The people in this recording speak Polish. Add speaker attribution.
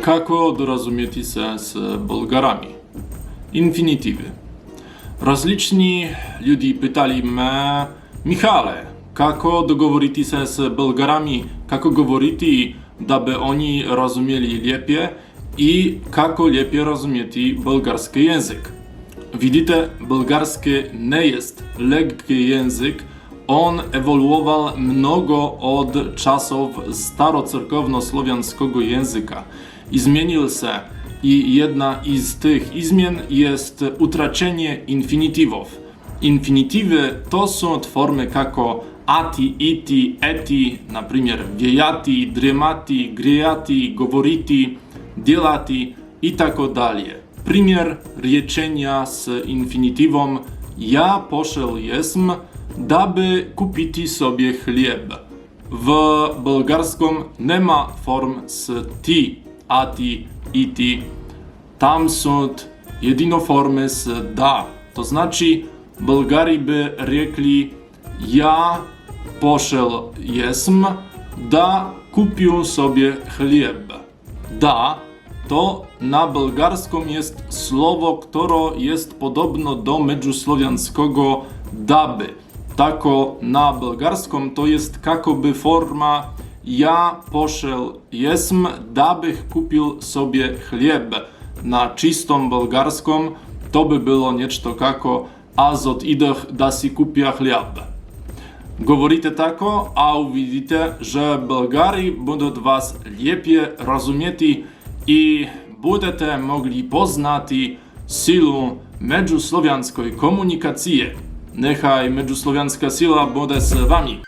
Speaker 1: Kako dorozumieti se z Bolgarami? Infinitywy. Rozliczni ludzie pytali mnie, Michale, kako dogovoriti se z Bolgarami, kako govoriti, daby oni rozumieli lepiej i kako lepiej rozumieti bolgarski język. Widzicie, bolgarski nie jest lekki język, on ewoluował mnogo od czasów starocerkowno-słowiańskiego języka i zmienił się. I jedna z tych zmian jest utracenie infinitywów. Infinitywy to są formy jako ati, iti, eti, na przykład wiejati, dremati, griati, govoriti, делати i tak dalej. Пример речения с инфинитивом «Я пошел jesm», даби купити собі хліб. В болгарському нема форм з «ти», ATI, ITI, tam są jedino formy z da. To znaczy, Bułgari by rekli ja poszedł jestem, da kupił sobie chleb. Da to na bułgarskim jest słowo, które jest podobno do międzysłowiańskiego daby. Tako na bułgarskim to jest jakoby forma ja poszedł jesm, dabych kupił sobie chleb. Na czystym bułgarskim to by było něco jako azot idech da si kupia chleb. Говорите tako, a uvidite, że Bułgari będą was lepiej rozumieti i będziecie mogli poznać siłę medzusłowiańskiej komunikacji. Niechaj medzusłowiańska siła będzie z wami.